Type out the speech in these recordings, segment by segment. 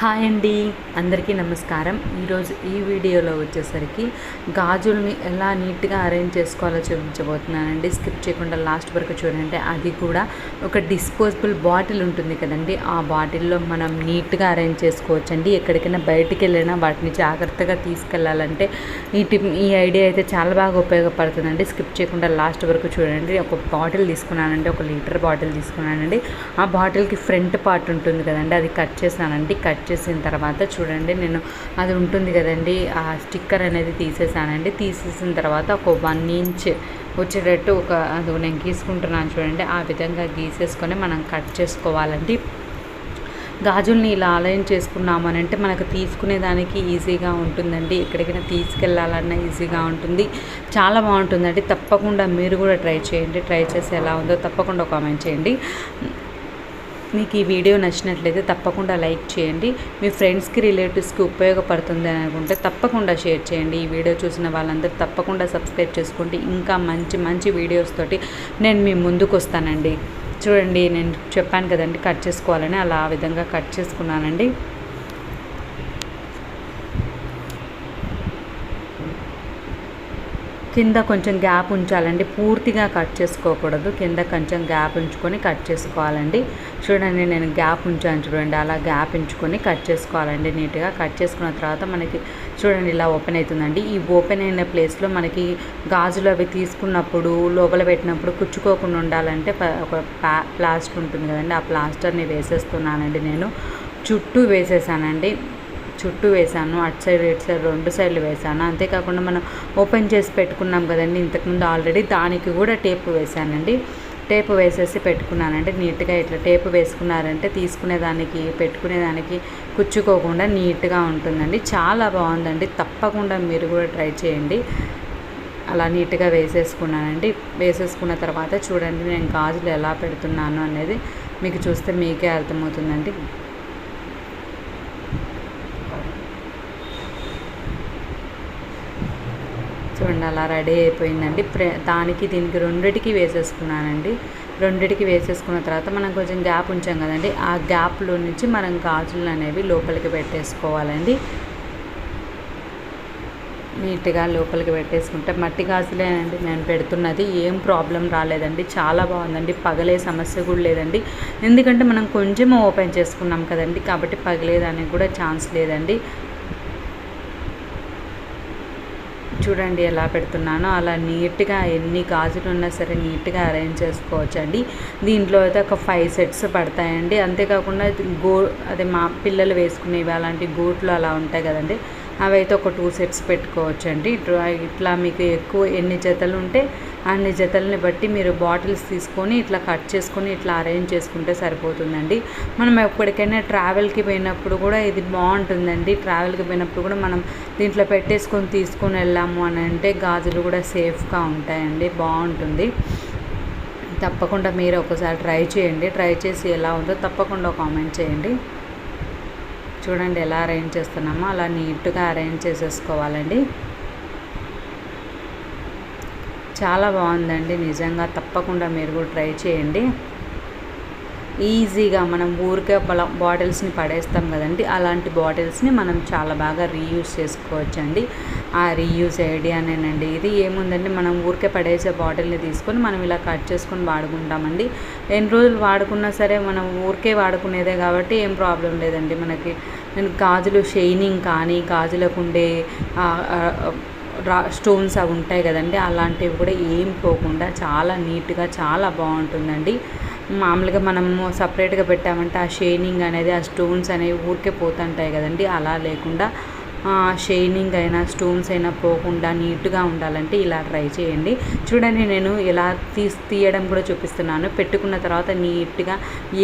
Hi అండి. అందరికీ నమస్కారం. ఈరోజు ఈ వీడియోలో వచ్చేసరికి గాజుల్ని ఎలా నీట్గా అరేంజ్ చేసుకోవాలో చూపించబోతున్నానండి. స్కిప్ చేయకుండా లాస్ట్ వరకు చూడండి. అది కూడా ఒక డిస్పోజబుల్ బాటిల్ ఉంటుంది కదండి. ఆ బాటిల్లో మనం నీట్గా అరేంజ్ చేసుకోవచ్చండి. ఎక్కడికైనా బయటికి వెళ్ళినా వాటిని జాగ్రత్తగా తీసుకెళ్ళాలంటే ఈ టిప్ ఈ ఐడియా అయితే చాలా బాగా ఉపయోగపడుతుందండి. స్కిప్ చేయకుండా లాస్ట్ వరకు చూడండి. ఒక బాటిల్ తీసుకున్నానండి. ఒక లీటర్ బాటిల్ తీసుకున్నానండి. ఆ బాటిల్కి ఫ్రంట్ పార్ట్ ఉంటుంది కదండి. అది కట్ చేశానండి. కట్ చేసిన తర్వాత చూడండి నేను అది ఉంటుంది కదండి ఆ స్టిక్కర్ అనేది తీసేసానండి. తీసేసిన తర్వాత ఒక వన్ ఇంచ్ వచ్చేటట్టు ఒక అది నేను గీసుకుంటున్నాను చూడండి ఆ విధంగా గీసేసుకొని మనం కట్ చేసుకోవాలండి. గాజుల్ని ఇలా అలైన్ చేసుకున్నామనంటే మనకు తీసుకునేదానికి ఈజీగా ఉంటుందండి. ఎక్కడికైనా తీసుకెళ్ళాలన్నా ఈజీగా ఉంటుంది. చాలా బాగుంటుందండి. తప్పకుండా మీరు కూడా ట్రై చేయండి. ట్రై చేసి ఎలా ఉందో తప్పకుండా కామెంట్ చేయండి. మీకు ఈ వీడియో నచ్చినట్లయితే తప్పకుండా లైక్ చేయండి. మీ ఫ్రెండ్స్కి రిలేటివ్స్కి ఉపయోగపడుతుంది అని అనుకుంటే తప్పకుండా షేర్ చేయండి. ఈ వీడియో చూసిన వాళ్ళందరూ తప్పకుండా సబ్స్క్రైబ్ చేసుకోండి. ఇంకా మంచి మంచి వీడియోస్ తోటి నేను మీ ముందుకు వస్తానండి చూడండి నేను చెప్పాను కదండి కట్ చేసుకోవాలని అలా ఆ విధంగా కట్ చేసుకున్నానండి. కింద కొంచెం గ్యాప్ ఉంచాలండి. పూర్తిగా కట్ చేసుకోకూడదు. కింద కొంచెం గ్యాప్ ఉంచుకొని కట్ చేసుకోవాలండి. చూడండి నేను గ్యాప్ ఉంచాను చూడండి. అలా గ్యాప్ ఉంచుకొని కట్ చేసుకోవాలండి నీట్గా. కట్ చేసుకున్న తర్వాత మనకి చూడండి ఇలా ఓపెన్ అవుతుందండి. ఈ ఓపెన్ అయిన ప్లేస్లో మనకి గాజులు అవి తీసుకున్నప్పుడు లోపల పెట్టినప్పుడు కుచ్చుకోకుండా ఉండాలంటే ప- ఒక ప్లాస్టర్ ఉంటుంది కదండి. ఆ ప్లాస్టర్ని వేసేస్తున్నానండి నేను. చుట్టూ వేసేసానండి. చుట్టూ వేసాను అటు సైడ్ ఇటు సైడ్ రెండు సైడ్లు వేసాను అంతేకాకుండా మనం ఓపెన్ చేసి పెట్టుకున్నాం కదండి ఇంతకుముందు ఆల్రెడీ దానికి కూడా టేప్ వేసానండి టేప్ వేసేసి పెట్టుకున్నానంటే నీట్గా ఇట్లా టేప్ వేసుకున్నారంటే తీసుకునేదానికి పెట్టుకునేదానికి కుచ్చుకోకుండా నీట్గా ఉంటుందండి. చాలా బాగుందండి. తప్పకుండా మీరు కూడా ట్రై చేయండి. అలా నీట్గా వేసేసుకున్నానండి. వేసేసుకున్న తర్వాత చూడండి నేను గాజులు ఎలా పెడుతున్నాను అనేది మీకు చూస్తే మీకే అర్థమవుతుందండి. చూడండి అలా రెడీ అయిపోయిందండి. దానికి దీనికి రెండిటికి వేసేసుకున్నానండి. రెండిటికి వేసేసుకున్న తర్వాత మనం కొంచెం గ్యాప్ ఉంచాం కదండి. ఆ గ్యాప్లో నుంచి మనం గాజులు అనేవి లోపలికి పెట్టేసుకోవాలండి. నీట్గా లోపలికి పెట్టేసుకుంటే మట్టి గాజులేనండి నేను పెడుతున్నది. ఏం ప్రాబ్లం రాలేదండి. చాలా బాగుందండి. పగలే సమస్య కూడా లేదండి. ఎందుకంటే మనం కొంచెం ఓపెన్ చేసుకున్నాం కదండి. కాబట్టి పగలేదానికి కూడా ఛాన్స్ లేదండి. చూడండి ఎలా పెడుతున్నానో. అలా నీట్గా ఎన్ని గాజులు ఉన్నా సరే నీట్గా అరేంజ్ చేసుకోవచ్చు అండి దీంట్లో అయితే ఒక ఫైవ్ సెట్స్ పడతాయండి. అంతేకాకుండా గో అదే మా పిల్లలు వేసుకునేవి అలాంటి గోట్లు అలా ఉంటాయి కదండి. అవి అయితే ఒక టూ సెట్స్ పెట్టుకోవచ్చు అండి ఇట్లా మీకు ఎక్కువ ఎన్ని జతలు ఉంటే అన్ని జతల్ని బట్టి మీరు బాటిల్స్ తీసుకొని ఇట్లా కట్ చేసుకొని ఇట్లా అరేంజ్ చేసుకుంటే సరిపోతుందండి. మనం ఎప్పటికైనా ట్రావెల్కి పోయినప్పుడు కూడా ఇది బాగుంటుందండి. ట్రావెల్కి పోయినప్పుడు కూడా మనం దీంట్లో పెట్టేసుకొని తీసుకొని వెళ్ళాము అని అంటే గాజులు కూడా సేఫ్గా ఉంటాయండి. బాగుంటుంది. తప్పకుండా మీరు ఒకసారి ట్రై చేయండి. ట్రై చేసి ఎలా ఉందో తప్పకుండా కామెంట్ చేయండి. చూడండి ఎలా అరేంజ్ చేస్తున్నామో. అలా నీట్గా అరేంజ్ చేసేసుకోవాలండి. చాలా బాగుందండి. నిజంగా తప్పకుండా మీరు కూడా ట్రై చేయండి. ఈజీగా మనం ఊరికే బాటిల్స్ని పడేస్తాం కదండి. అలాంటి బాటిల్స్ని మనం చాలా బాగా రీయూజ్ చేసుకోవచ్చండి. ఆ రీయూజ్ ఐడియానేనండి. ఇది ఏముందండి? మనం ఊరికే పడేసే బాటిల్ని తీసుకొని మనం ఇలా కట్ చేసుకొని వాడుకుంటామండి. ఎన్ని రోజులు వాడుకున్నా సరే మనం ఊరికే వాడుకునేదే కాబట్టి ఏం ప్రాబ్లం లేదండి మనకి. నేను గాజులు షైనింగ్ కానీ గాజులకు ఉండే రా స్టోన్స్ అవి ఉంటాయి కదండి అలాంటివి కూడా ఏం పోకుండా చాలా నీట్గా చాలా బాగుంటుందండి. మామూలుగా మనము సపరేట్గా పెట్టామంటే ఆ షేనింగ్ అనేది ఆ స్టోన్స్ అనేవి ఊరికే పోతుంటాయి కదండి అలా లేకుండా షైనింగ్ అయినా స్టోన్స్ అయినా పోకుండా నీట్గా ఉండాలంటే ఇలా ట్రై చేయండి. చూడండి నేను ఇలా తీసి తీయడం కూడా చూపిస్తున్నాను. పెట్టుకున్న తర్వాత నీట్గా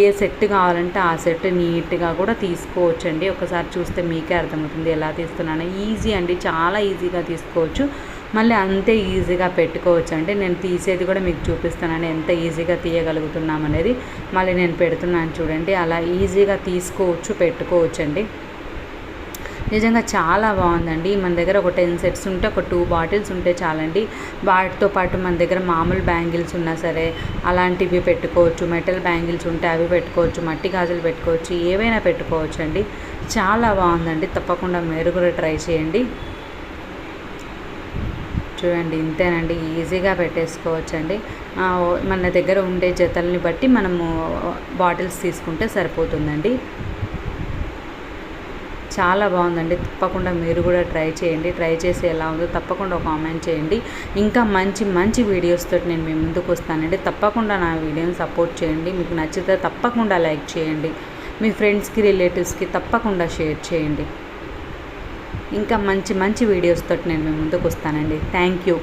ఏ సెట్ కావాలంటే ఆ సెట్ నీట్గా కూడా తీసుకోవచ్చండి. ఒకసారి చూస్తే మీకే అర్థమవుతుంది ఎలా తీస్తున్నాను. ఈజీ అండి చాలా ఈజీగా తీసుకోవచ్చు. మళ్ళీ అంతే ఈజీగా పెట్టుకోవచ్చు అంటే నేను తీసేది కూడా మీకు చూపిస్తానని ఎంత ఈజీగా తీయగలుగుతున్నాం అనేది మళ్ళీ నేను పెడుతున్నాను చూడండి. అలా ఈజీగా తీసుకోవచ్చు పెట్టుకోవచ్చు అండి నిజంగా చాలా బాగుందండి. మన దగ్గర ఒక టెన్ సెట్స్ ఉంటే ఒక టూ బాటిల్స్ ఉంటే చాలండి. వాటితో పాటు మన దగ్గర మామూలు బ్యాంగిల్స్ ఉన్నా సరే అలాంటివి పెట్టుకోవచ్చు. మెటల్ బ్యాంగిల్స్ ఉంటే అవి పెట్టుకోవచ్చు. మట్టి గాజులు పెట్టుకోవచ్చు. ఏవైనా పెట్టుకోవచ్చు అండి చాలా బాగుందండి. తప్పకుండా మీరు కూడా ట్రై చేయండి. చూడండి ఇంతేనండి. ఈజీగా పెట్టేసుకోవచ్చండి. మన దగ్గర ఉండే జతల్ని బట్టి మనము బాటిల్స్ తీసుకుంటే సరిపోతుందండి. చాలా బాగుందండి. తప్పకుండా మీరు కూడా ట్రై చేయండి. ట్రై చేసి ఎలా ఉందో తప్పకుండా కామెంట్ చేయండి. ఇంకా మంచి మంచి వీడియోస్ తోటి నేను మీ ముందుకు వస్తానండి. తప్పకుండా నా వీడియోని సపోర్ట్ చేయండి. మీకు నచ్చితే తప్పకుండా లైక్ చేయండి. మీ ఫ్రెండ్స్కి రిలేటివ్స్కి తప్పకుండా షేర్ చేయండి. ఇంకా మంచి మంచి వీడియోస్ తోటి నేను మీ ముందుకు వస్తానండి. Thank you.